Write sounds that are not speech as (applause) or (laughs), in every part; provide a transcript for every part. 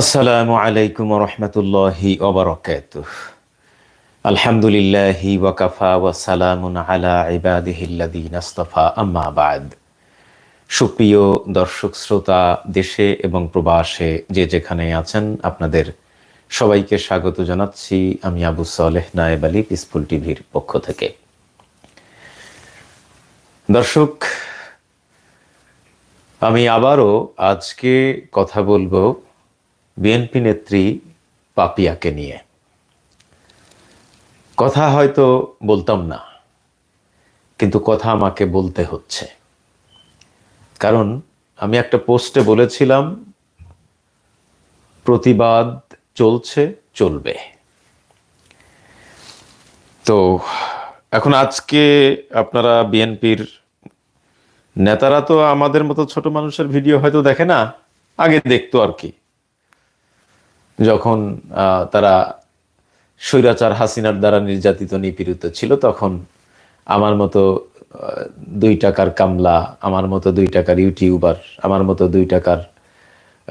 আসসালামু আলাইকুম রহমতুল্লাহি ওবরকাত আলহামদুলিল্লাহি ওয়াকাফা ওয়াসালামুন আলা ইবাদিহিল্লাদিন আস্তফা, আম্মা বাদ। সুপ্রিয় দর্শক, শ্রোতা, দেশে এবং প্রবাসে যে যেখানে আছেন, আপনাদের সবাইকে স্বাগত জানাচ্ছি আমি আবু সালেহ নায়েব আলী, পিসফুল টিভির পক্ষ থেকে। দর্শক, আমি আবারও আজকে কথা বলব বিএনপি নেত্রী পাপিয়াকে নিয়ে। কথা হয়তো বলতাম না, কিন্তু কথা আমাকে বলতে হচ্ছে। কারণ আমি একটা পোস্টে বলেছিলাম, প্রতিবাদ চলছে, চলবে। তো এখন আজকে আপনারা বিএনপির নেতারা তো আমাদের মতো ছোট মানুষের ভিডিও হয়তো দেখে না, আগে দেখতো আর কি। যখন তারা স্বৈরাচার হাসিনার দ্বারা নির্যাতিত, নিপীড়িত ছিল, তখন আমার মতো দুই টাকার কামলা, আমার মতো দুই টাকার ইউটিউবার, আমার মতো দুই টাকার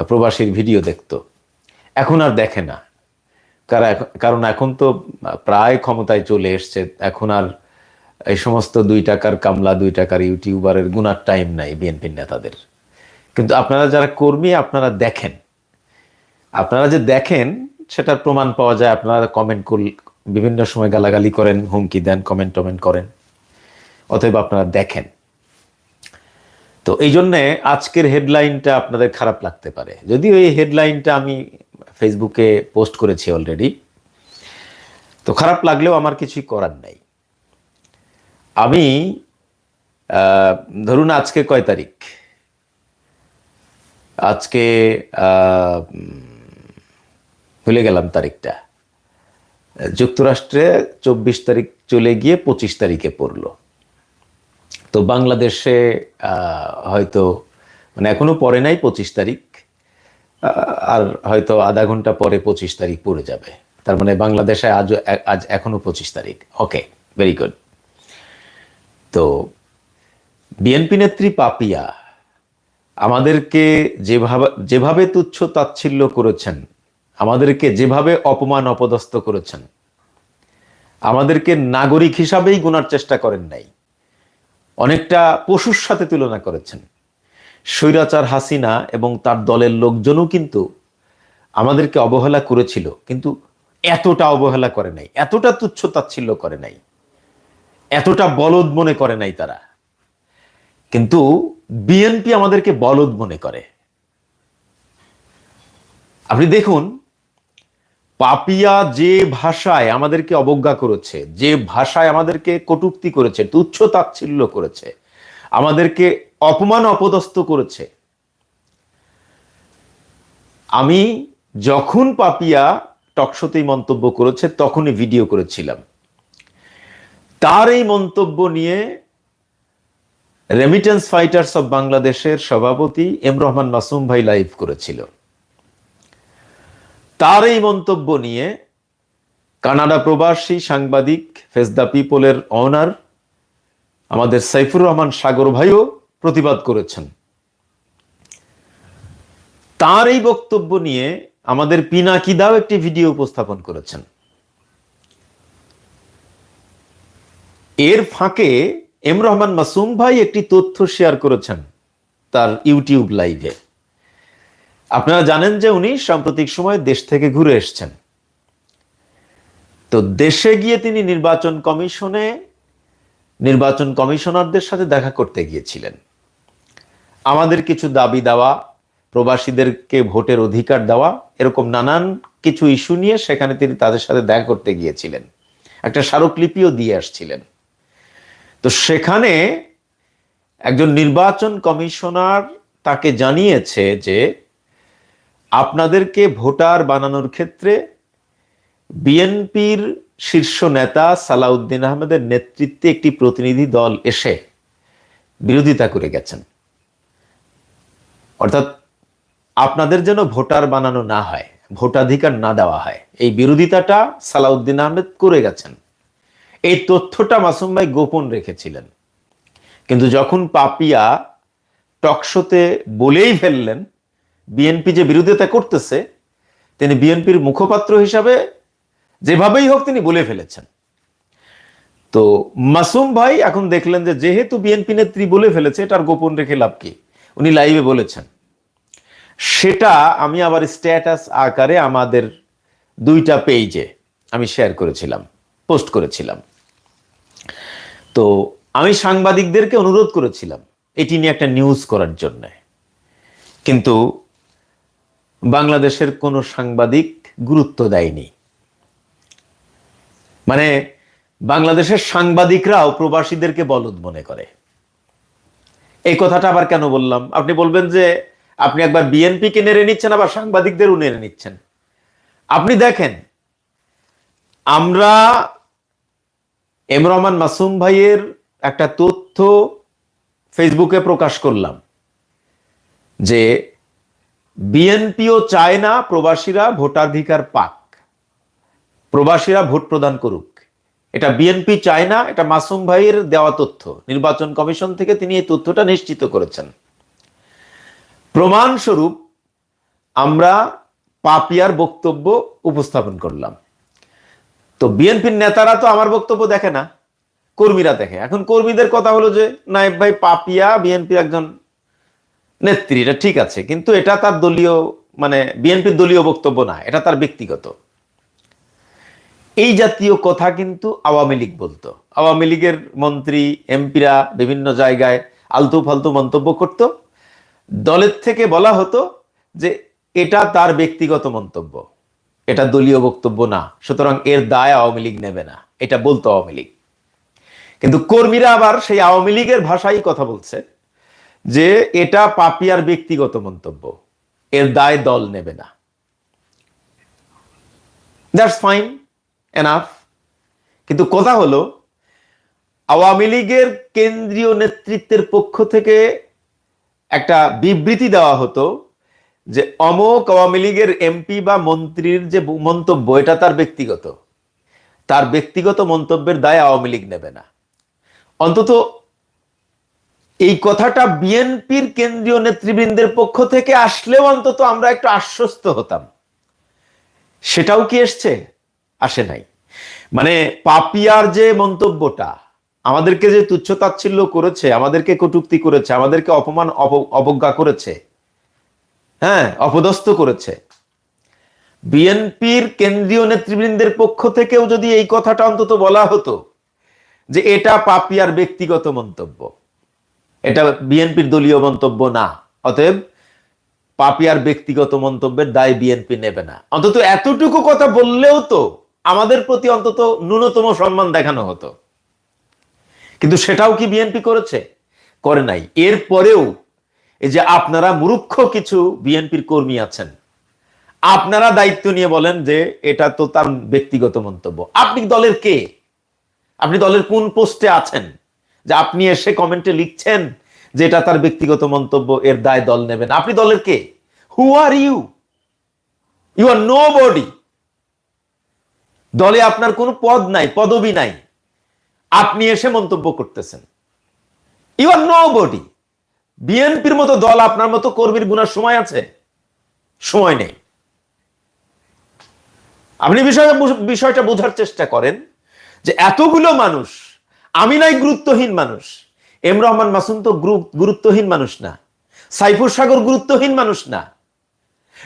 প্রবাসীর ভিডিও দেখত। এখন আর দেখে না। কারণ এখন- তো প্রায় ক্ষমতায় চলে এসছে। এখন আর এই সমস্ত দুই টাকার কামলা, দুই টাকার ইউটিউবারের গুনার টাইম নাই বিএনপির নেতাদের। কিন্তু আপনারা যারা কর্মী, আপনারা দেখেন। আপনারা যে দেখেন, সেটার প্রমাণ পাওয়া যায়। আপনারা কমেন্ট কর বিভিন্ন সময় গালাগালি করেন, হুমকি দেন কমেন্ট টমেন্ট করেন, অতএব আপনারা দেখেন। তো এই জন্যে আজকের হেডলাইনটা আপনাদের খারাপ লাগতে পারে। যদিও এই হেডলাইনটা আমি ফেসবুকে পোস্ট করেছি অলরেডি তো খারাপ লাগলেও আমার কিছুই করার নাই। আমি ধরুন আজকে কয় তারিখ? আজকে ভুলে গেলাম তারিখটা। যুক্তরাষ্ট্রে চব্বিশ তারিখ চলে গিয়ে পঁচিশ তারিখে পড়ল। তো বাংলাদেশে হয়তো মানে এখনও পরে নাই পঁচিশ তারিখ আর হয়তো আধা ঘণ্টা পরে পঁচিশ তারিখ পড়ে যাবে। তার মানে বাংলাদেশে আজ আজ এখনও পঁচিশ তারিখ। Okay, very good. তো বিএনপি নেত্রী পাপিয়া আমাদেরকে যেভাবে যেভাবে তুচ্ছ তাচ্ছিল্য করেছেন আমাদেরকে যেভাবে অপমান অপদস্থ করেছেন, আমাদেরকে নাগরিক হিসাবেই গোনার চেষ্টা করেন নাই, অনেকটা পশুর সাথে তুলনা করেছেন। স্বৈরাচার হাসিনা এবং তার দলের লোকজনও কিন্তু আমাদেরকে অবহেলা করেছিল, কিন্তু এতটা অবহেলা করে নাই, এতটা তুচ্ছ তাচ্ছিল্য করে নাই, এতটা বলদ মনে করে নাই তারা। কিন্তু বিএনপি আমাদেরকে বলদ মনে করে। আপনি দেখুন পাপিয়া যে ভাষায় আমাদেরকে অবজ্ঞা করেছে, যে ভাষায় আমাদেরকে কটুক্তি করেছে, তুচ্ছ তাচ্ছিল্য করেছে, আমাদেরকে অপমান অপদস্থ করেছে, আমি যখন পাপিয়া টকশোতেই মন্তব্য করেছে, তখনই ভিডিও করেছিলাম। তার এই মন্তব্য নিয়ে রেমিটেন্স ফাইটার্স অব বাংলাদেশের সভাপতি এম রহমান মাসুম ভাই লাইভ করেছিল। তার এই মন্তব্য নিয়ে কানাডা প্রবাসী সাংবাদিক ফেস দ্য পিপলের অনার, আমাদের সাইফুর রহমান সাগর ভাইও প্রতিবাদ করেছেন। তার এই বক্তব্য নিয়ে আমাদের পিনাকিদাও একটি ভিডিও উপস্থাপন করেছেন। এর ফাঁকে এম রহমান মাসুম ভাই একটি তথ্য শেয়ার করেছেন তার ইউটিউব লাইভে। আপনারা জানেন যে উনি সাম্প্রতিক সময় দেশ থেকে ঘুরে এসছেন। তো দেশে গিয়ে তিনি নির্বাচন কমিশনে, নির্বাচন কমিশনারদের সাথে দেখা করতে গিয়েছিলেন। আমাদের কিছু দাবি দেওয়া, প্রবাসীদেরকে ভোটের অধিকার দেওয়া, এরকম নানান কিছু ইস্যু নিয়ে সেখানে তিনি তাদের সাথে দেখা করতে গিয়েছিলেন। একটা স্মারকলিপিও দিয়ে আসছিলেন। তো সেখানে একজন নির্বাচন কমিশনার তাকে জানিয়েছে যে আপনাদেরকে ভোটার বানানোর ক্ষেত্রে বিএনপির শীর্ষ নেতা সালাউদ্দিন আহমেদের নেতৃত্বে একটি প্রতিনিধি দল এসে বিরোধিতা করে গেছেন। অর্থাৎ আপনাদের যেন ভোটার বানানো না হয়, ভোটাধিকার না দেওয়া হয়, এই বিরোধিতাটা সালাউদ্দিন আহমেদ করে গেছেন। এই তথ্যটা মাসুম ভাই গোপন রেখেছিলেন। কিন্তু যখন পাপিয়া টকশোতে বলেই ফেললেন বিএনপি যে বিরোধিতা করতেছে, তিনি বিএনপির মুখপাত্র হিসাবে যেভাবেই হোক তিনি বলে ফেলেছেন। তো মাসুম ভাই এখন দেখলেন যে যেহেতু বিএনপি নেত্রী বলে ফেলেছে, এটার গোপন রেখে লাভ কি? উনি লাইভে বলেছেন। সেটা আমি আবার স্ট্যাটাস আকারে আমাদের দুইটা পেজে আমি শেয়ার করেছিলাম, পোস্ট করেছিলাম। তো আমি সাংবাদিকদেরকে অনুরোধ করেছিলাম, এটি নিয়ে একটা নিউজ করার জন্য। কিন্তু বাংলাদেশের কোনো সাংবাদিক গুরুত্ব দেয়নি। মানে বাংলাদেশের সাংবাদিকরাও প্রবাসীদেরকে বলদ মনে করে। এই কথাটা আবার কেন বললাম? আপনি বলবেন যে আপনি একবার বিএনপিকে নেড়ে নিচ্ছেন, আবার সাংবাদিকদেরও নেড়ে নিচ্ছেন। আপনি দেখেন, আমরা এম রহমান মাসুম ভাইয়ের একটা তথ্য ফেসবুকে প্রকাশ করলাম যে বিএনপিও চায় না প্রবাসীরা ভোটাধিকার পাক। প্রবাসীরা ভোট প্রদান করুক। এটা বিএনপি চায় না এটা মাসুম ভাইয়ের দেওয়া তথ্য। নির্বাচন কমিশন থেকে তিনি এই তথ্যটা নিশ্চিত করেছেন। প্রমাণস্বরূপ আমরা পাপিয়ার বক্তব্য উপস্থাপন করলাম। তো বিএনপির নেতারা তো আমার বক্তব্য দেখে না, কর্মীরা দেখে। এখন কর্মীদের কথা হলো যে, নায়েব ভাই পাপিয়া, বিএনপির একজন নেত্রী এটা ঠিক আছে, কিন্তু এটা তার দলীয় মানে বিএনপির দলীয় বক্তব্য না, এটা তার ব্যক্তিগত। এই জাতীয় কথা কিন্তু আওয়ামী লীগ বলতো। আওয়ামী লীগের মন্ত্রী, এমপিরা বিভিন্ন জায়গায় আলতু ফালতু মন্তব্য করত। দলের থেকে বলা হতো যে এটা তার ব্যক্তিগত মন্তব্য। এটা দলীয় বক্তব্য না, সুতরাং এর দায় আওয়ামী লীগ নেবে না। এটা বলতো আওয়ামী লীগ। কিন্তু কর্মীরা আবার সেই আওয়ামী লীগের ভাষাই কথা বলছে। যে এটা পাপিয়ার ব্যক্তিগত মন্তব্য। এর দায় দল নেবে না। দ্যাটস ফাইন এনাফ কিন্তু কথা হলো, আওয়ামী লীগের কেন্দ্রীয় নেতৃত্বের পক্ষ থেকে একটা বিবৃতি দেওয়া হতো যে অমোক আওয়ামী লীগের এমপি বা মন্ত্রীর যে মন্তব্য, এটা তার ব্যক্তিগত। তার ব্যক্তিগত মন্তব্যের দায় আওয়ামী লীগ নেবে না। অন্তত এই কথাটা বিএনপির কেন্দ্রীয় নেতৃবৃন্দের পক্ষ থেকে আসলেও অন্তত আমরা একটু আশ্বস্ত হতাম। সেটাও কি এসছে? আসে নাই। মানে পাপিয়ার যে মন্তব্যটা, আমাদেরকে যে তুচ্ছতাচ্ছিল্য করেছে, আমাদেরকে কটুক্তি করেছে, আমাদেরকে অপমান অবজ্ঞা করেছে হ্যাঁ অপদস্থ করেছে, বিএনপির কেন্দ্রীয় নেতৃবৃন্দের পক্ষ থেকেও যদি এই কথাটা অন্তত বলা হতো যে এটা পাপিয়ার ব্যক্তিগত মন্তব্য এটা বিএনপির দলীয় মন্তব্য না। অতএব পাপিয়ার ব্যক্তিগত মন্তব্যের দায় বিএনপি নেবে না। অন্তত এতটুকু কথা বললেও তো আমাদের প্রতি অন্তত ন্যূনতম সম্মান দেখানো হতো। কিন্তু সেটাও কি বিএনপি করেছে? করে নাই। এরপরেও এই যে আপনারা মূর্খ কিছু বিএনপির কর্মী আছেন, আপনারা দায়িত্ব নিয়ে বলেন যে এটা তো তার ব্যক্তিগত মন্তব্য। আপনি দলের কে? আপনি দলের কোন পোস্টে আছেন? যে আপনি এসে কমেন্টে লিখছেন যে এটা তার ব্যক্তিগত মন্তব্য, এর দায় দল নেবেন আপনি দলের কে? Who are you you are nobody দলে আপনার কোনো পদ নাই, পদবি নাই। আপনি এসে মন্তব্য করতেছেন। ইউ আর নো বডি বিএনপির মতো দল আপনার মতো কর্মীর গুনার সময় আছে? সময় নেই। আপনি বিষয়টা বিষয়টা বোঝার চেষ্টা করেন যে এতগুলো মানুষ আমি নাই গুরুত্বহীন মানুষ। এম রহমান মাসুম তো গুরুত্বহীন মানুষ না। সাইফুর সাগর গুরুত্বহীন মানুষ না।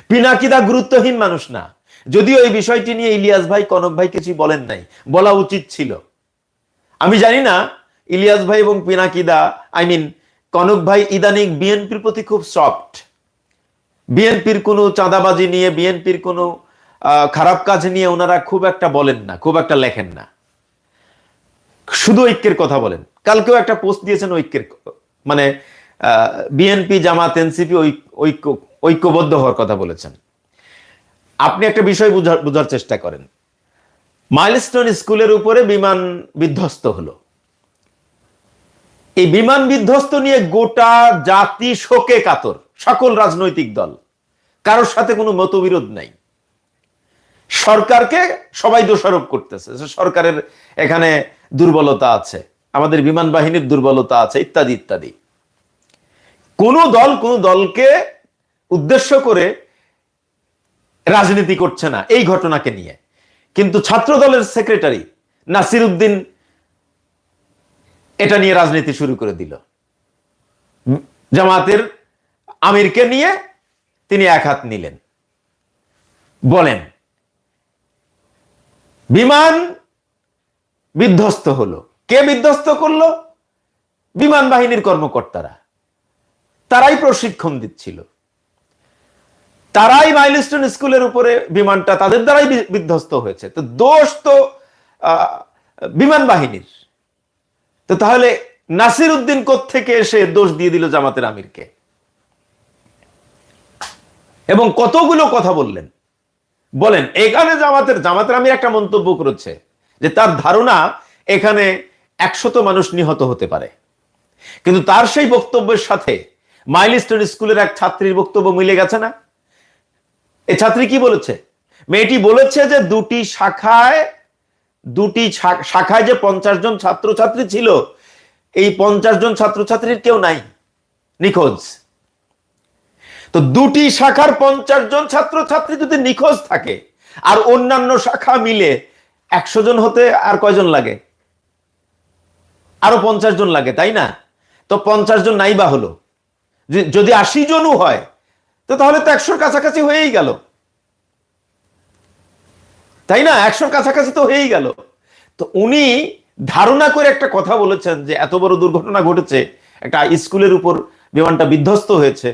পিনাকিদা গুরুত্বহীন মানুষ না। যদিও এই বিষয়টি নিয়ে ইলিয়াস ভাই, কনক ভাই কিছু বলেন নাই। বলা উচিত ছিল। আমি জানি না, ইলিয়াস ভাই এবং পিনাকিদা আই মিন কনক ভাই ইদানিং বিএনপির প্রতি খুব সফট বিএনপির কোনো চাঁদাবাজি নিয়ে, বিএনপির কোনো খারাপ কাজ নিয়ে ওনারা খুব একটা বলেন না, খুব একটা লেখেন না। শুধু ঐক্যের কথা বলেন। কালকেও একটা পোস্ট দিয়েছেন ঐক্যের মানে বিএনপি জামাত এনসিপি ঐক্য, ঐক্যবদ্ধ হওয়ার কথা বলেছেন। আপনি একটা বিষয় বোঝার চেষ্টা করেন। মাইলস্টোন স্কুলের উপরে বিমান বিধ্বস্ত হলো। এই বিমান বিধ্বস্ত নিয়ে গোটা জাতি শোকে কাতর, সকল রাজনৈতিক দল। কারোর সাথে কোনো মতবিরোধ নাই। সরকারকে সবাই দোষারোপ করতেছে। সরকারের এখানে দুর্বলতা আছে। আমাদের বিমান বাহিনীর দুর্বলতা আছে, ইত্যাদি ইত্যাদি। কোন দল কোন দলকে উদ্দেশ্য করে রাজনীতি করছে না এই ঘটনাকে নিয়ে। কিন্তু ছাত্র দলের সেক্রেটারি নাসির উদ্দিন এটা নিয়ে রাজনীতি শুরু করে দিল। জামাতের আমিরকে নিয়ে তিনি এক হাত নিলেন। বলেন, বিমান বিধ্বস্ত হলো। কে বিধ্বস্ত করল? বিমান বাহিনীর কর্মকর্তারা। তারাই প্রশিক্ষণ দিচ্ছিল। তারাই মাইলস্টোন স্কুলের উপরে বিমানটা তাদের দ্বারাই বিধ্বস্ত হয়েছে। তো দোষ তো বিমান বাহিনীর। তো তাহলে নাসির উদ্দিন থেকে এসে দোষ দিয়ে দিল জামাতের আমিরকে? এবং কতগুলো কথা বললেন? বলেন, এখানে জামাতের জামাতের আমির একটা মন্তব্য করেছে। যে তার ধারণা এখানে একশত মানুষ নিহত হতে পারে। কিন্তু তার সেই বক্তব্যের সাথে মাইলস্টোন স্কুলের এক ছাত্রীর বক্তব্য মিলে গেছে না? এই ছাত্রী কি বলেছে? মেয়েটি বলেছে যে দুটি শাখায় দুটি শাখায় যে পঞ্চাশ জন ছাত্রছাত্রী ছিল, এই পঞ্চাশ জন ছাত্রছাত্রীর কেউ নাই। নিখোঁজ। তো দুটি শাখার পঞ্চাশ জন ছাত্রছাত্রী যদি নিখোঁজ থাকে, আর অন্যান্য শাখা মিলে একশো জন হতে আর কয়জন লাগে? আরও পঞ্চাশ জন লাগে, তাই না? তো পঞ্চাশ জন নাই বা হলো? যদি আশি জনও হয়, তো তাহলে তো একশোর কাছাকাছি হয়েই গেল। তাই না? একশোর কাছাকাছি তো হয়েই গেল। তো উনি ধারণা করে একটা কথা বলেছেন যে এত বড় দুর্ঘটনা ঘটেছে, একটা স্কুলের উপর বিমানটা বিধ্বস্ত হয়েছে।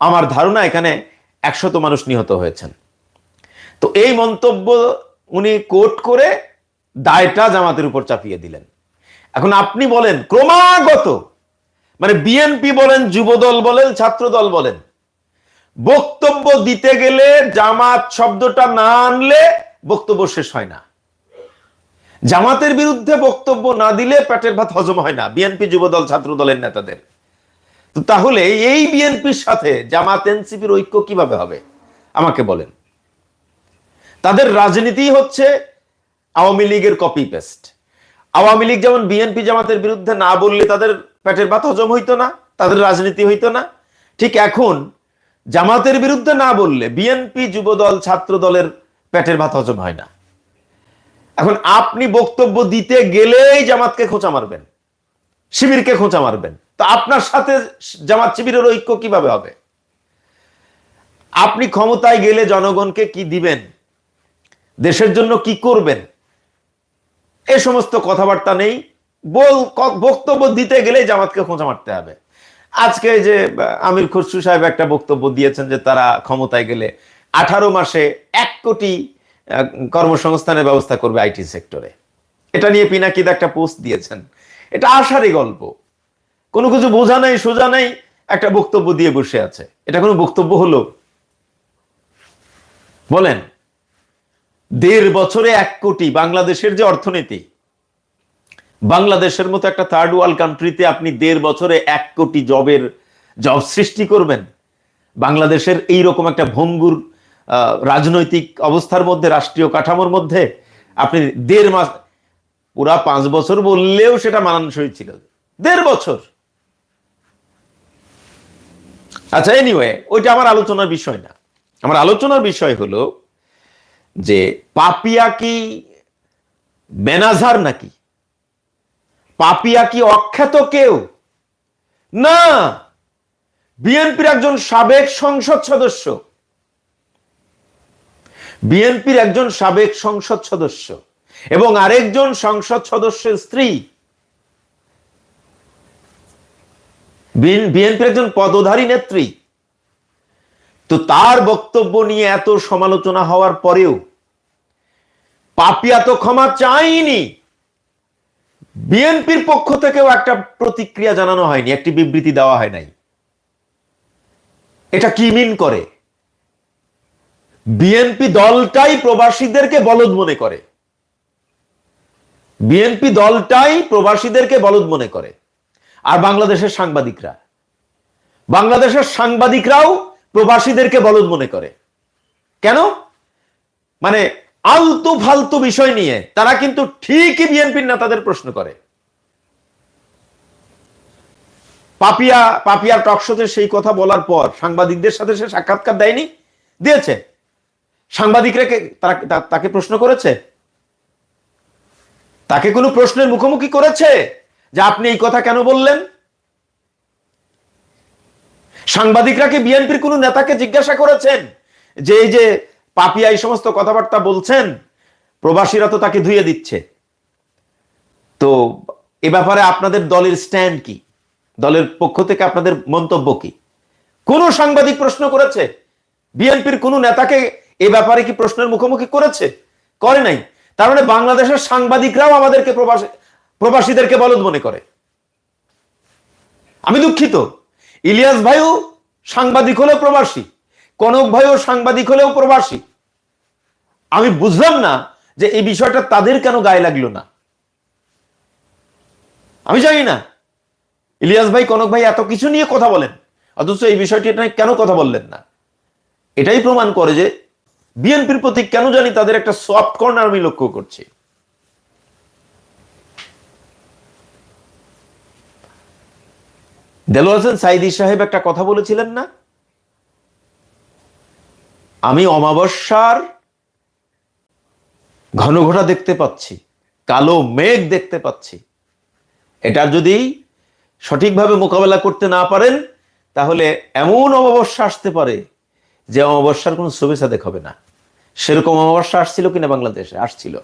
আমার ধারণা এখানে একশত মানুষ নিহত হয়েছেন। তো এই মন্তব্য উনি কোট করে দায়টা জামাতের উপর চাপিয়ে দিলেন। এখন আপনি বলেন, ক্রমাগত মানে বিএনপি বলেন, যুবদল বলেন, ছাত্রদল বলেন, বক্তব্য দিতে গেলে জামাত শব্দটা না আনলে বক্তব্য শেষ হয় না। জামাতের বিরুদ্ধে বক্তব্য না দিলে পেটের ভাত হজম হয় না, বিএনপি, যুবদল ছাত্র দলের নেতাদের। তো তাহলে এই বিএনপির সাথে জামাত, এনসিপির ঐক্য কীভাবে হবে? আমাকে বলেন। তাদের রাজনীতি হচ্ছে আওয়ামী লীগের কপি পেস্ট আওয়ামী লীগ যেমন বিএনপি জামাতের বিরুদ্ধে না বললে তাদের পেটের ভাত হজম হইতো না, তাদের রাজনীতি হইতো না। ঠিক এখন জামাতের বিরুদ্ধে না বললে বিএনপি যুবদল ছাত্র দলের পেটের ভাত হজম হয় না। এখন আপনি বক্তব্য দিতে গেলেই জামাতকে খোঁচা মারবেন, শিবিরকে খোঁচা মারবেন। তো আপনার সাথে জামাত শিবিরের ঐক্য কীভাবে হবে? আপনি ক্ষমতায় গেলে জনগণকে কি দিবেন? দেশের জন্য কি করবেন? এ সমস্ত কথাবার্তা নেই। বল বক্তব্য দিতে গেলে জামাতকে খোঁচা মারতে হবে। আজকে যে আমির খসরু সাহেব একটা বক্তব্য দিয়েছেন যে তারা ক্ষমতায় গেলে আঠারো মাসে এক কোটি কর্মসংস্থানের ব্যবস্থা করবে আইটি সেক্টরে। এটা নিয়ে পিনাকিদ একটা পোস্ট দিয়েছেন। এটা আশারই গল্প। কোনো কিছু বোঝা নাই, সোজা নাই, একটা বক্তব্য দিয়ে বসে আছে। এটা কোনো বক্তব্য হলো? বলেন। দেড় বছরে এক কোটি বাংলাদেশের যে অর্থনীতি, বাংলাদেশের মতো একটা থার্ড ওয়ার্ল্ড কান্ট্রিতে আপনি দেড় বছরে এক কোটি জবের জব সৃষ্টি করবেন। বাংলাদেশের এই রকম একটা ভঙ্গুর রাজনৈতিক অবস্থার মধ্যে, রাষ্ট্রীয় কাঠামোর মধ্যে আপনি দেড় মাস, পুরা পাঁচ বছর বললেও সেটা মানানসই ছিল। দেড় বছর। আচ্ছা এনিওয়ে ওইটা আমার আলোচনার বিষয় না। আমার আলোচনার বিষয় হলো যে পাপিয়া কি ম্যানাজার নাকি? পাপিয়া কি অখ্যাত কেউ? না! বিএনপির একজন সাবেক সংসদ সদস্য। বিএনপির একজন সাবেক সংসদ সদস্য এবং আরেকজন সংসদ সদস্যের স্ত্রী। বিএনপির একজন পদধারী নেত্রী। তো তার বক্তব্য নিয়ে এত সমালোচনা হওয়ার পরেও পাপিয়া তো ক্ষমা চাইনি বিএনপির পক্ষ থেকেও একটা প্রতিক্রিয়া জানানো হয়নি, একটি বিবৃতি দেওয়া হয় নাই। এটা কি মিন করে? বিএনপি দলটাই প্রবাসীদেরকে বলদ মনে করে। বিএনপি দলটাই প্রবাসীদেরকে বলদ মনে করে। আর বাংলাদেশের সাংবাদিকরা। বাংলাদেশের সাংবাদিকরাও প্রবাসীদেরকে বলদ মনে করে। কেন? মানে আলতু ফালতু বিষয় নিয়ে তারা কিন্তু ঠিকই বিএনপির নেতাদের প্রশ্ন করে। পাপিয়া, পাপিয়ার টকশোতে সেই কথা বলার পর সাংবাদিকদের সাথে সে সাক্ষাৎকার দেয়নি, দিয়েছে। সাংবাদিকরা তাকে প্রশ্ন করেছে। তাকে কোনো প্রশ্নের মুখোমুখি করেছে? যে আপনি এই কথা কেন বললেন? সাংবাদিকরা কি বিএনপির কোন নেতাকে জিজ্ঞাসা করেছেন? যে এই যে পাপিয়া এই সমস্ত কথাবার্তা বলছেন, প্রবাসীরা তো তাকে ধুয়ে দিচ্ছে। তো এ ব্যাপারে আপনাদের দলের স্ট্যান্ড কি? দলের পক্ষ থেকে আপনাদের মন্তব্য কি? কোন সাংবাদিক প্রশ্ন করেছে? বিএনপির কোন নেতাকে এ ব্যাপারে কি প্রশ্নের মুখোমুখি করেছে? করে নাই। তার মানে বাংলাদেশের সাংবাদিকরাও আমাদেরকে প্রবাসী প্রবাসীদেরকে বলদ মনে করে। আমি দুঃখিত। ইলিয়াস ভাইও সাংবাদিক হলেও প্রবাসী, কনক ভাইও সাংবাদিক হলেও প্রবাসী। আমি বুঝলাম না যে এই বিষয়টা তাদের কেন গায়ে লাগল না। আমি জানি না। ইলিয়াস ভাই, কনক ভাই এত কিছু নিয়ে কথা বলেন, অথচ এই বিষয়টি কেন কথা বললেন না? এটাই প্রমাণ করে যে বিএনপির প্রতি কেন জানি তাদের একটা সফট কর্নার আমি লক্ষ্য করছি। দেলোয়ার হোসেন সাইদি সাহেব একটা কথা বলেছিলেন না? আমি অমাবস্যার ঘন ঘটা দেখতে পাচ্ছি, কালো মেঘ দেখতে পাচ্ছি। এটা যদি সঠিকভাবে মোকাবেলা করতে না পারেন, তাহলে এমন অমাবস্যা আসতে পারে যে অমাবস্যার কোনো ছবি হবে না। সেরকম অমাবস্যা আসছিল কিনা বাংলাদেশে? আসছিল।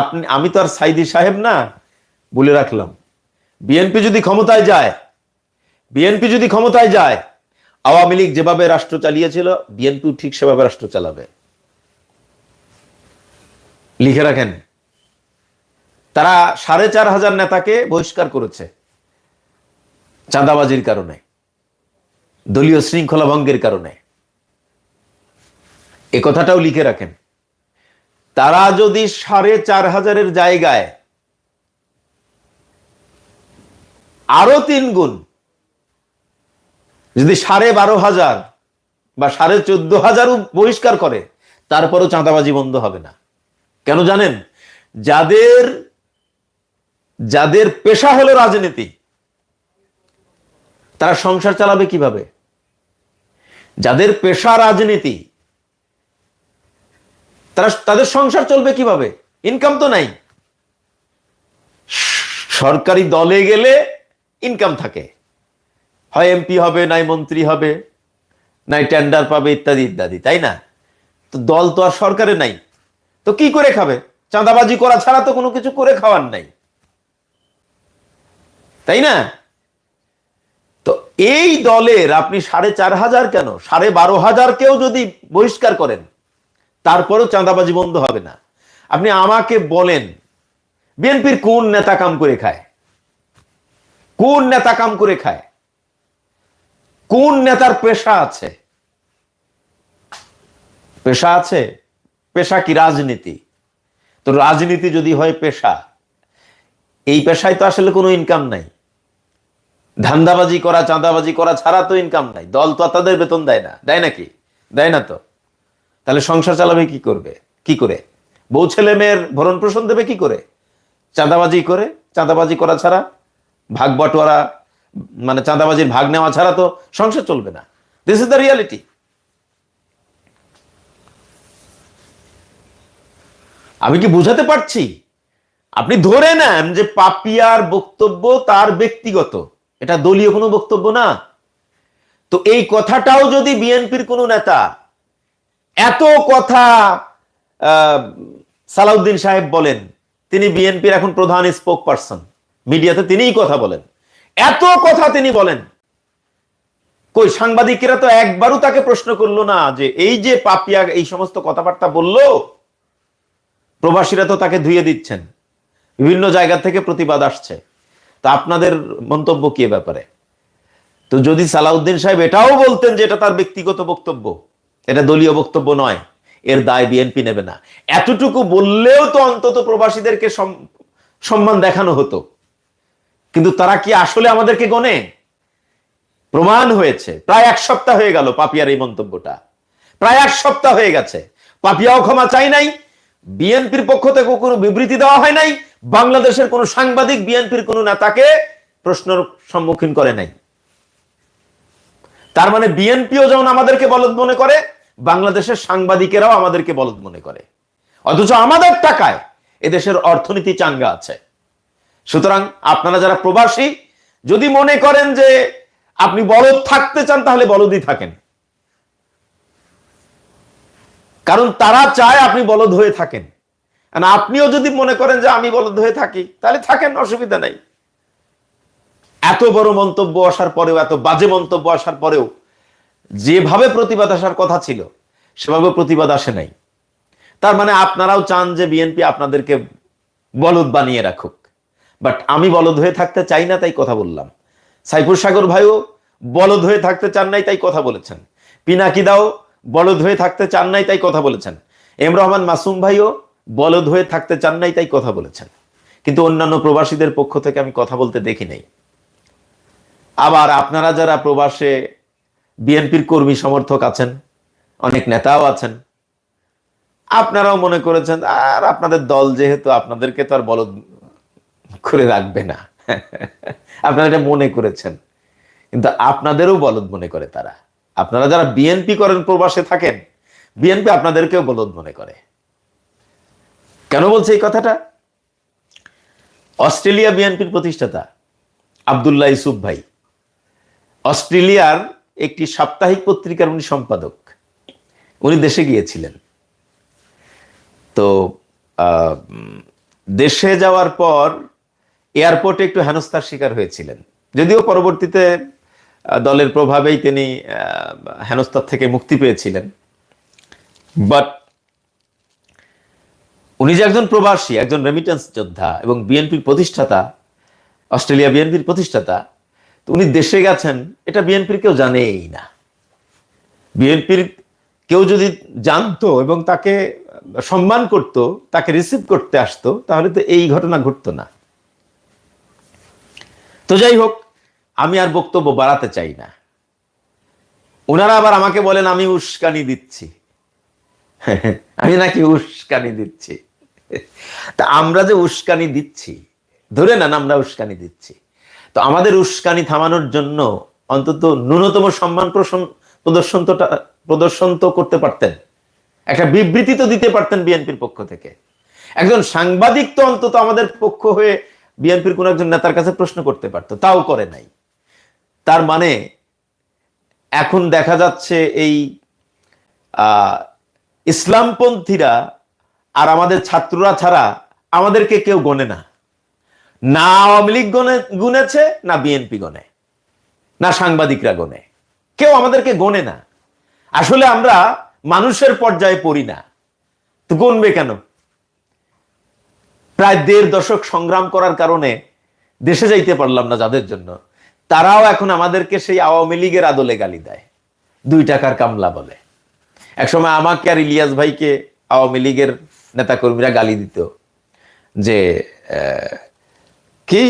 আপনি আমি তো আর সাইদি সাহেব না, বলে রাখলাম। বিএনপি যদি ক্ষমতায় যায়, বিএনপি যদি ক্ষমতায় যায়, আওয়ামী লীগ যেভাবে রাষ্ট্র চালিয়েছিল, বিএনপি ঠিক সেভাবে রাষ্ট্র চালাবে। লিখে রাখেন। তারা সাড়ে চার হাজার নেতাকে বহিষ্কার করেছে, চাঁদাবাজির কারণে, দলীয় শৃঙ্খলা ভঙ্গের কারণে। এ কথাটাও লিখে রাখেন। তারা যদি সাড়ে চার হাজারের জায়গায় আরও তিন গুণ। যদি সাড়ে বারো হাজার বা সাড়ে চোদ্দ হাজারও বহিষ্কার করে, তারপরও চাঁদাবাজি বন্ধ হবে না। কেন জানেন? যাদের যাদের পেশা হলো রাজনীতি, তারা সংসার চালাবে কীভাবে? যাদের পেশা রাজনীতি, তারা তাদের সংসার চলবে কীভাবে? ইনকাম তো নাই। সরকারি দলে গেলে ইনকাম থাকে। হয় এমপি হবে, নাই মন্ত্রী হবে, নাই টেন্ডার পাবে ইত্যাদি ইত্যাদি, তাই না? তো দল তো আর সরকারে নাই। তো কি করে খাবে? চাঁদাবাজি করা ছাড়া তো কোনো কিছু করে খাওয়ার নাই। তাই না? তো এই দলের আপনি সাড়ে চার হাজার কেন? সাড়ে বারো হাজার কেউ যদি বহিষ্কার করেন, তারপরেও চাঁদাবাজি বন্ধ হবে না। আপনি আমাকে বলেন, বিএনপির কোন নেতা কাম করে খায়? কোন নেতা কাম করে খায়? কোন নেতার পেশা আছে? পেশা আছে? পেশা কি রাজনীতি? তো রাজনীতি যদি হয় পেশা, এই পেশায় তো আসলে কোনো ইনকাম নাই। ধান্দাবাজি করা, চাঁদাবাজি করা ছাড়া তো ইনকাম নাই। দল তো তাদের বেতন দেয় না। দেয় নাকি? দেয় না তো। তাহলে সংসার চালাবে কি করবে? কি করে? বউ ছেলে মেয়ের ভরণ পোষণ দেবে কি করে? চাঁদাবাজি করে? চাঁদাবাজি করা ছাড়া ভাগ বটোয়ারা মানে চাঁদাবাজির ভাগ নেওয়া ছাড়া তো সংসার চলবে না। দিস ইজ দ্য রিয়ালিটি আমি কি বুঝাতে পারছি? আপনি ধরে নেন যে পাপিয়ার বক্তব্য তার ব্যক্তিগত। এটা দলীয় কোনো বক্তব্য না। তো এই কথাটাও যদি বিএনপির কোনো নেতা এত কথা সালাউদ্দিন সাহেব বলেন, তিনি বিএনপির এখন প্রধান স্পোক পারসন মিডিয়াতে তিনিই কথা বলেন। এত কথা তিনি বলেন। কই, সাংবাদিকেরা তো একবারও তাকে প্রশ্ন করল না যে এই যে পাপিয়া, এই সমস্ত কথাবার্তা বলল, প্রবাসীরা তো তাকে ধুয়ে দিচ্ছেন। বিভিন্ন জায়গা থেকে প্রতিবাদ আসছে। তা আপনাদের মন্তব্য কি ব্যাপারে? তো যদি সালাউদ্দিন সাহেব এটাও বলতেন যে এটা তার ব্যক্তিগত বক্তব্য, এটা দলীয় বক্তব্য নয়, এর দায় বিএনপি নেবে না। এতটুকু বললেও তো অন্তত প্রবাসীদেরকে সম- সম্মান দেখানো হতো। কিন্তু তারা কি আসলে আমাদেরকে গনে প্রমাণ হয়েছে। প্রায় এক সপ্তাহ হয়ে গেল পাপিয়ার এই মন্তব্যটা। প্রায় এক সপ্তাহ হয়ে গেছে। পাপিয়াও ক্ষমা চাই নাই, বিএনপির পক্ষ থেকে কোনো বিবৃতি দেওয়া হয় নাই, বাংলাদেশের কোনো সাংবাদিক বিএনপির কোনো নেতাকে প্রশ্নের সম্মুখীন করে নাই। তার মানে বিএনপিও যেমন আমাদেরকে বলদ মনে করে, বাংলাদেশের সাংবাদিকেরাও আমাদেরকে বলদ মনে করে। অথচ আমাদের টাকায় এদেশের অর্থনীতি চাঙ্গা আছে। সুতরাং আপনারা যারা প্রবাসী, যদি মনে করেন যে আপনি বলদ থাকতে চান, তাহলে বলদই থাকেন। কারণ তারা চায় আপনি বলদ হয়ে থাকেন। আপনিও যদি মনে করেন যে আমি বলদ হয়ে থাকি, তাহলে থাকেন, অসুবিধা নাই। এত বড় মন্তব্য আসার পরেও, এত বাজে মন্তব্য আসার পরেও, যেভাবে প্রতিবাদ আসার কথা ছিল, সেভাবে প্রতিবাদ আসে নাই। তার মানে আপনারাও চান যে বিএনপি আপনাদেরকে বলদ বানিয়ে রাখুক। বাট আমি বলদ হয়ে থাকতে চাই না, তাই কথা বললাম। সাইফুর সাগর ভাইও বলদ হয়ে থাকতে চান নাই, তাই কথা বলেছেন। পিনাকি দাও বলদ হয়ে থাকতে চান নাই, তাই কথা বলেছেন। এম রহমান মাসুম ভাইও বলদ হয়ে থাকতে চান নাই, তাই কথা বলেছেন। কিন্তু অন্যান্য প্রবাসীদের পক্ষ থেকে আমি কথা বলতে দেখি নাই। আবার আপনারা যারা প্রবাসে বিএনপির কর্মী সমর্থক আছেন, অনেক নেতাও আছেন, আপনারাও মনে করেছেন, আর আপনাদের দল যেহেতু, আপনাদেরকে তো আর বলদ করে রাখবে না। আপনারা এটা মনে করেছেন। কিন্তু আপনাদেরও বলদ মনে করে তারা। আপনারা যারা বিএনপি করেন, প্রবাসে থাকেন বিএনপি আপনাদেরকেও বলদ মনে করে। কেন বলছে এই কথাটা? অস্ট্রেলিয়া বিএনপির প্রতিষ্ঠাতা আবদুল্লাহ ইসুফ ভাই। অস্ট্রেলিয়ার একটি সাপ্তাহিক পত্রিকার উনি সম্পাদক। উনি দেশে গিয়েছিলেন। তো দেশে যাওয়ার পর এয়ারপোর্টে একটু হেনস্থার শিকার হয়েছিলেন। যদিও পরবর্তীতে দলের প্রভাবেই তিনি হেনস্থার থেকে মুক্তি পেয়েছিলেন। বাট উনি যে একজন প্রবাসী, একজন রেমিটেন্স যোদ্ধা এবং বিএনপির প্রতিষ্ঠাতা, অস্ট্রেলিয়া বিএনপির প্রতিষ্ঠাতা, তো উনি দেশে গেছেন, এটা বিএনপির কেউ জানেই না। বিএনপির কেউ যদি জানতো এবং তাকে সম্মান করত, তাকে রিসিভ করতে আসতো, তাহলে তো এই ঘটনা ঘটতো না। তো যাই হোক, আমি আর বক্তব্য বাড়াতে চাই না। ওনারা আবার আমাকে বলেন, আমি উস্কানি দিচ্ছি। (laughs) আমি নাকি উস্কানি দিচ্ছি। (laughs) তা আমরা যে উস্কানি দিচ্ছি, ধরে নেন আমরা উস্কানি দিচ্ছি। তো আমাদের উস্কানি থামানোর জন্য অন্তত ন্যূনতম সম্মান প্রদর্শন তো প্রদর্শন তো করতে পারতেন। একটা বিবৃতি তো দিতে পারতেন বিএনপির পক্ষ থেকে। একজন সাংবাদিক তো অন্তত আমাদের পক্ষ হয়ে বিএনপির কোন একজন নেতার কাছে প্রশ্ন করতে পারতো, তাও করে নাই। তার মানে এখন দেখা যাচ্ছে এই ইসলামপন্থীরা আর আমাদের ছাত্ররা ছাড়া আমাদেরকে কেউ গনে না। না আওয়ামী লীগ গনে, গুনেছে, না বিএনপি গনে, না সাংবাদিকরা গনে। কেউ আমাদেরকে গনে না। আসলে আমরা মানুষের পর্যায়ে পড়ি না। তো গনবে কেন? প্রায় দেড় দশক সংগ্রাম করার কারণে দেশে যাইতে পারলাম না যাদের জন্য। তারাও এখন আমাদেরকে সেই আওয়ামী লীগের আদলে গালি দেয়। দুই টাকার কামলা বলে। একসময় আমাকে আর ইলিয়াস ভাইকে আওয়ামী লীগের নেতাকর্মীরা গালি দিত যে কি,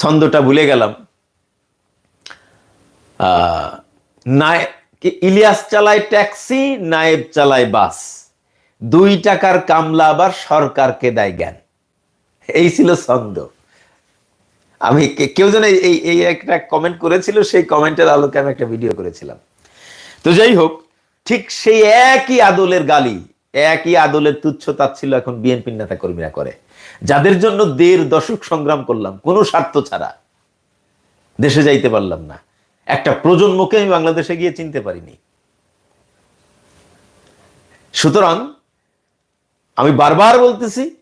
ছন্দটা ভুলে গেলাম। কি, ইলিয়াস চালায় ট্যাক্সি, নায়েব চালায় বাস। দুই টাকার কামলা আবার সরকারকে দেয় জ্ঞান। এই ছিল ছন্দ। আমি কেউ যেন এই- এই একটা কমেন্ট করেছিল, সেই কমেন্টের আলোকে আমি একটা ভিডিও করেছিলাম। তো যাই হোক, ঠিক সেই একই আদলের গালি, একই আদলের তুচ্ছ ছিল এখন বিএনপির নেতা কর্মীরা করে। যাদের জন্য দেড় দশক সংগ্রাম করলাম, কোনো স্বার্থ ছাড়া। দেশে যাইতে পারলাম না। একটা প্রজন্মকে আমি বাংলাদেশে গিয়ে চিনতে পারিনি। সুতরাং আমি বারবার বলতেছি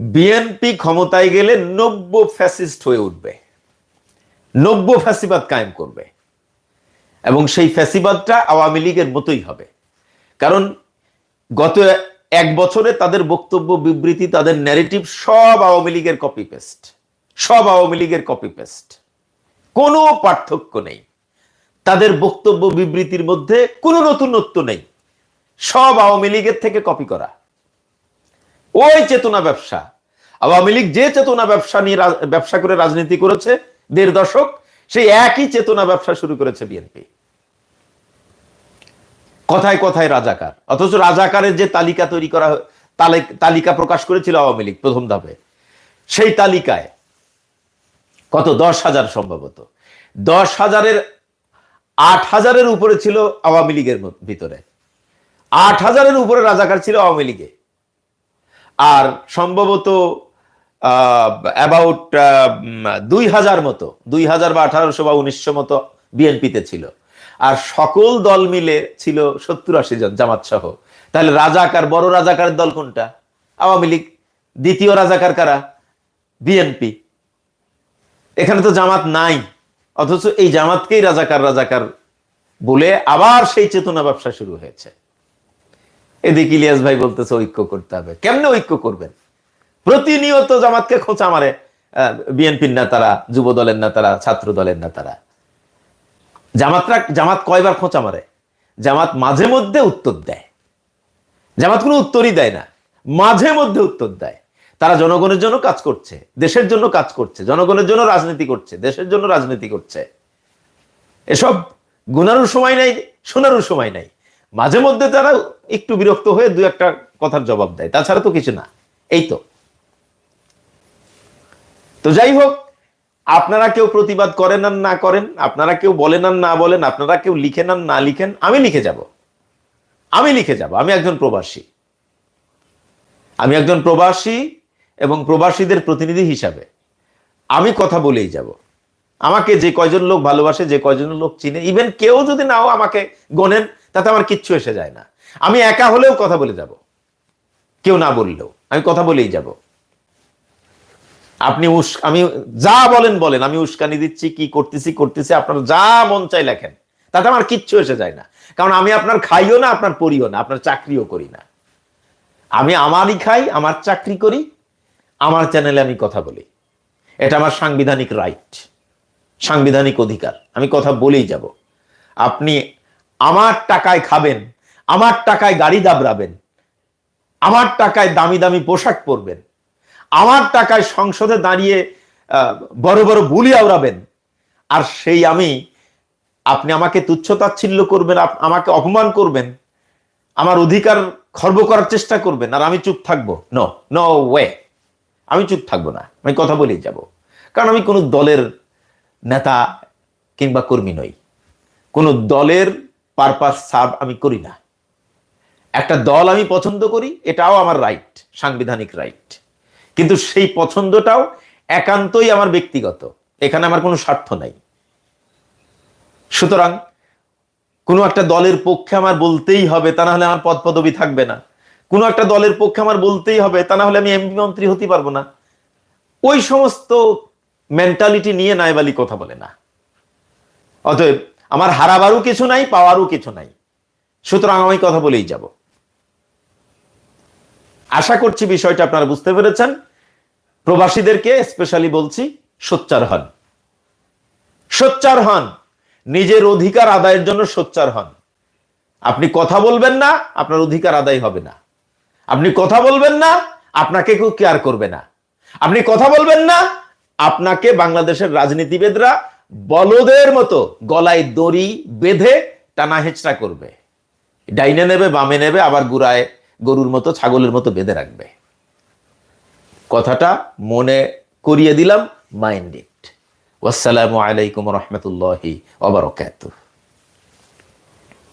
বিএনপি ক্ষমতায় গেলে নব্য ফ্যাসিস্ট হয়ে উঠবে। নব্য ফ্যাসিবাদ কায়েম করবে। এবং সেই ফ্যাসিবাদটা আওয়ামী লীগের মতোই হবে। কারণ গত এক বছরে তাদের বক্তব্য, বিবৃতি, তাদের ন্যারেটিভ সব আওয়ামী লীগের কপি পেস্ট সব আওয়ামী লীগের কপি পেস্ট কোনো পার্থক্য নেই। তাদের বক্তব্য, বিবৃতির মধ্যে কোনো নতুনত্ব নেই। সব আওয়ামী লীগের থেকে কপি করা। ওই চেতনা ব্যবসা। আওয়ামী লীগ যে চেতনা ব্যবসা নিয়ে ব্যবসা করে রাজনীতি করেছে, দেড় দশক, সেই একই চেতনা ব্যবসা শুরু করেছে বিএনপি। কথায় কথায় রাজাকার। অথচ রাজাকারের যে তালিকা তৈরি করা তালিকা প্রকাশ করেছিল আওয়ামী লীগ প্রথম ধাপে, সেই তালিকায় কত? দশ হাজার সম্ভবত। দশ হাজারের, আট হাজারের উপরে ছিল আওয়ামী লীগের ভিতরে। আট হাজারের উপরে রাজাকার ছিল আওয়ামী লীগে। আর সম্ভবত অ্যাবাউট দুই হাজার মতো, দুই হাজার বা আঠারোশো বা উনিশশো মতো বিএনপিতে ছিল। আর সকল দল মিলে ছিল সত্তর আশি জন জামাত সহ। তাহলে রাজাকার, বড় রাজাকার দল কোনটা? আওয়ামী লীগ। দ্বিতীয় রাজাকার কারা? বিএনপি। এখানে তো জামাত নাই। অথচ এই জামাতকেই রাজাকার রাজাকার বলে আবার সেই চেতনা ব্যবসা শুরু হয়েছে। এদিকে ইলিয়াস ভাই বলতেছে, ঐক্য করতে হবে। কেমনে ঐক্য করবেন? প্রতিনিয়ত জামাতকে খোঁচা মারে বিএনপির নেতারা যুব দলের নেতারা ছাত্র দলের নেতারা। জামাতরা, জামাত কয়বার খোঁচা মারে? জামাত মাঝে মধ্যে উত্তর দেয়। জামাত কোনো উত্তরই দেয় না, মাঝে মধ্যে উত্তর দেয়। তারা জনগণের জন্য কাজ করছে, দেশের জন্য কাজ করছে, জনগণের জন্য রাজনীতি করছে, দেশের জন্য রাজনীতি করছে। এসব গুনারও সময় নাই শোনারও সময় নাই। মাঝে মধ্যে তারা একটু বিরক্ত হয়ে দু একটা কথার জবাব দেয়। তাছাড়া তো কিছু না। এই তো। তো যাই হোক, আপনারা কেউ প্রতিবাদ করেন আর না করেন, আপনারা কেউ বলেন আর না বলেন, আপনারা কেউ লিখেন আর না লিখেন, আমি লিখে যাব। আমি লিখে যাব। আমি একজন প্রবাসী। আমি একজন প্রবাসী এবং প্রবাসীদের প্রতিনিধি হিসাবে। আমি কথা বলেই যাব। আমাকে যে কয়জন লোক ভালোবাসে, যে কয়জন লোক চিনে ইভেন কেউ যদি নাও আমাকে গনেন তাতে আমার কিচ্ছু এসে যায় না। আমি একা হলেও কথা বলে যাব। কেউ না বললেও। আমি কথা বলেই যাব। আপনি উস, আমি যা বলেন বলেন, আমি উস্কানি দিচ্ছি, কি করতেছি করতেছি, আপনার যা মন চাই লেখেন। তাতে আমার কিচ্ছু এসে যায় না। কারণ আমি আপনার খাইও না, আপনার পড়িও না, আপনার চাকরিও করি না। আমি আমারই খাই, আমার চাকরি করি, আমার চ্যানেলে আমি কথা বলি। এটা আমার সাংবিধানিক রাইট সাংবিধানিক অধিকার। আমি কথা বলেই যাব। আপনি আমার টাকায় খাবেন, আমার টাকায় গাড়ি দাবড়াবেন, আমার টাকায় দামি দামি পোশাক পরবেন, আমার টাকায় সংসদে দাঁড়িয়ে বড় বড় বুলি আওড়াবেন, আর সেই আমি, আপনি আমাকে তুচ্ছ তাচ্ছিল্য করবেন আমাকে অপমান করবেন, আমার অধিকার খর্ব করার চেষ্টা করবেন, আর আমি চুপ থাকব। ন ন ওয়ে আমি চুপ থাকব না, আমি কথা বলেই যাব। কারণ আমি কোনো দলের নেতা কিংবা কর্মী নই। কোনো দলের পারপাস সার্ভ আমি করি না। একটা দল আমি পছন্দ করি, এটাও আমার রাইট সাংবিধানিক রাইট কিন্তু সেই পছন্দটাও একান্তই আমার ব্যক্তিগত, এখানে আমার কোনো স্বার্থ নাই। সুতরাং কোনো একটা দলের পক্ষে আমার বলতেই হবে, তা না হলে আমার পদ পদবি থাকবে না। কোনো একটা দলের পক্ষে আমার বলতেই হবে, তা না হলে আমি এমপি মন্ত্রী হতে পারব না। ওই সমস্ত মেন্টালিটি নিয়ে নাইবালি কথা বলে না। অতএব আমার হারাবারও কিছু নাই, পাওয়ারও কিছু নাই। সুতরাং আমি কথা বলেই যাব। আশা করছি বিষয়টা আপনারা বুঝতে পেরেছেন। প্রবাসীদেরকে স্পেশালি বলছি, সোচ্চার হন। সোচ্চার হন। নিজের অধিকার আদায়ের জন্য সোচ্চার হন। আপনি কথা বলবেন না, আপনার অধিকার আদায় হবে না। আপনি কথা বলবেন না, আপনাকে কেউ কেয়ার করবে না। আপনি কথা বলবেন না, আপনাকে বাংলাদেশের রাজনীতিবিদরা বলদের মতো গলায় দড়ি বেঁধে টানা হেঁচড়া করবে। ডাইনে নেবে, বামে নেবে, আবার গুড়ায় গরুর মতো, ছাগলের মতো বেঁধে রাখবে। কথাটা মনে করিয়ে দিলাম মাইন্ড ইট ওয়াসালামু আলাইকুম রহমতুল্লাহি ওবরকাতুহ